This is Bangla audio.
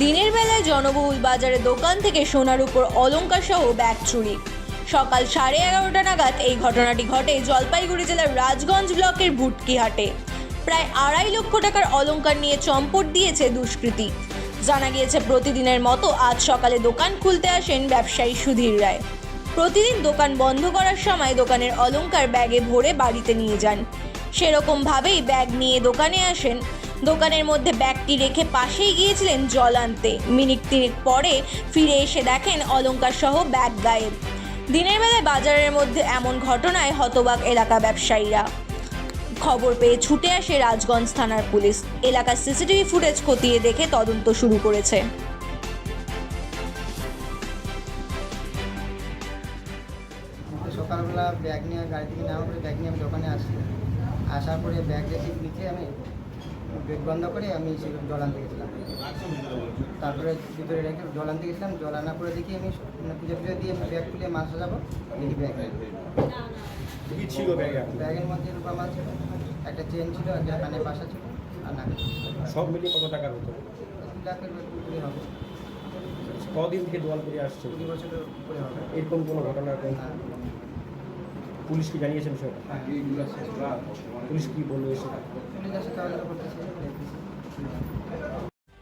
দিনের বেলায় জনবহুল বাজারে দোকান থেকে সোনার উপর অলংকার সহ ব্যাগ চুরি। সকাল সাড়ে এগারোটা নাগাদ এই ঘটনাটি ঘটে জলপাইগুড়ি জেলার রাজগঞ্জ ব্লকের ভুটকিহাটে। প্রায় আড়াই লক্ষ টাকার অলংকার নিয়ে চম্পট দিয়েছে দুষ্কৃতী। জানা গিয়েছে, প্রতিদিনের মতো আজ সকালে দোকান খুলতে আসেন ব্যবসায়ী সুধীর রায়। প্রতিদিন দোকান বন্ধ করার সময় দোকানের অলংকার ব্যাগে ভরে বাড়িতে নিয়ে যান। সেরকমভাবেই ব্যাগ নিয়ে দোকানে আসেন দোকানের মধ্যে ব্যাগটি রেখে পাশেই গিয়েছিলেন জল আনতে। মিনিট তিনেক পরে ফিরে এসে দেখেন অলংকার সহ ব্যাগ গায়েব। দিনের বেলায় বাজারের মধ্যে এমন ঘটনায় হতবাক এলাকা ব্যবসায়ীরা। খবর পেয়ে ছুটে আসে রাজগঞ্জ থানার পুলিশ। এলাকার সিসিটিভি ফুটেজ খতিয়ে দেখে তদন্ত শুরু করেছে। সকালবেলা ব্যাগ নিয়ে গাড়ি থেকে নেওয়ার পরে ব্যাগ নিয়ে আমি দোকানে আসি। আসার পরে ব্যাগ রেখে নিচে আমি গেট বন্ধ করে আমি সে জল আনতে গেছিলাম। তারপরে ভিতরে রেখে জল আনতে গেছিলাম। জল আনার পরে দেখি আমি মানে পুজো পুজো দিয়ে আমি ব্যাগ খুলে মাছ যাব দেখি ব্যাগ। কি ছিল ব্যাগে? ব্যাগের মধ্যে রূপা মাছ ছিল একটা চেন ছিল একটা কানের বাসা ছিল আর না সব মিলিয়ে কত টাকার হতো লাখের উপরে হবে। কদিন থেকে দোয়াল করে আসছে? কুড়ি বছরের উপরে হবে। এরকম কোনো ঘটনা। কোন- কি জানিয়েছেন বিষয়টা। পুলিশ কি বলল এসে